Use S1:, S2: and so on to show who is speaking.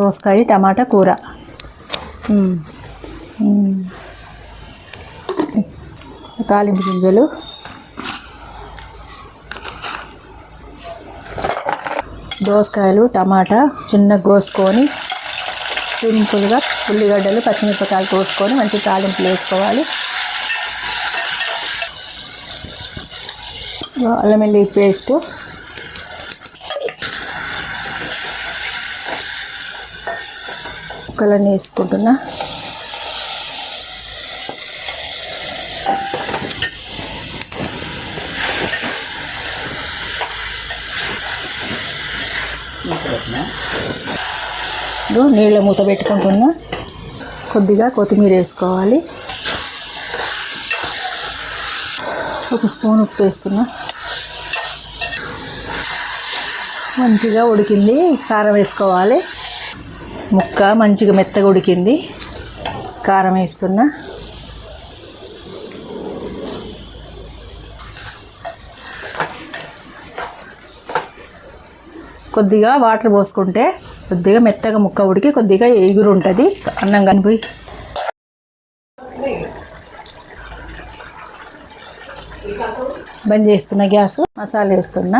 S1: దోసకాయ టమాటా కూర. తాలింపు గింజలు. దోసకాయలు టమాటా చిన్న కోసుకొని సింపుల్గా ఉల్లిగడ్డలు పచ్చిమిరపకాయలు కోసుకొని మంచి తాలింపులు వేసుకోవాలి. అల్లం వెల్లి పేస్టు. ముక్కలన్నీ వేసుకుంటున్నా. ఇప్పుడు నీళ్ళ మూత పెట్టుకుంటున్నా. కొద్దిగా కొత్తిమీర వేసుకోవాలి. ఒక స్పూన్ ఉప్పు వేస్తున్నా. మంచిగా ఉడికింది. కారం వేసుకోవాలి. ముక్క మంచిగా మెత్తగా ఉడికింది. కారం వేస్తున్నా. కొద్దిగా వాటర్ పోసుకుంటే కొద్దిగా మెత్తగా ముక్క ఉడికి కొద్దిగా ఎగురు ఉంటుంది. అన్నం కనిపోయి బంద్ చేస్తున్నా గ్యాస్. మసాలా వేస్తున్నా.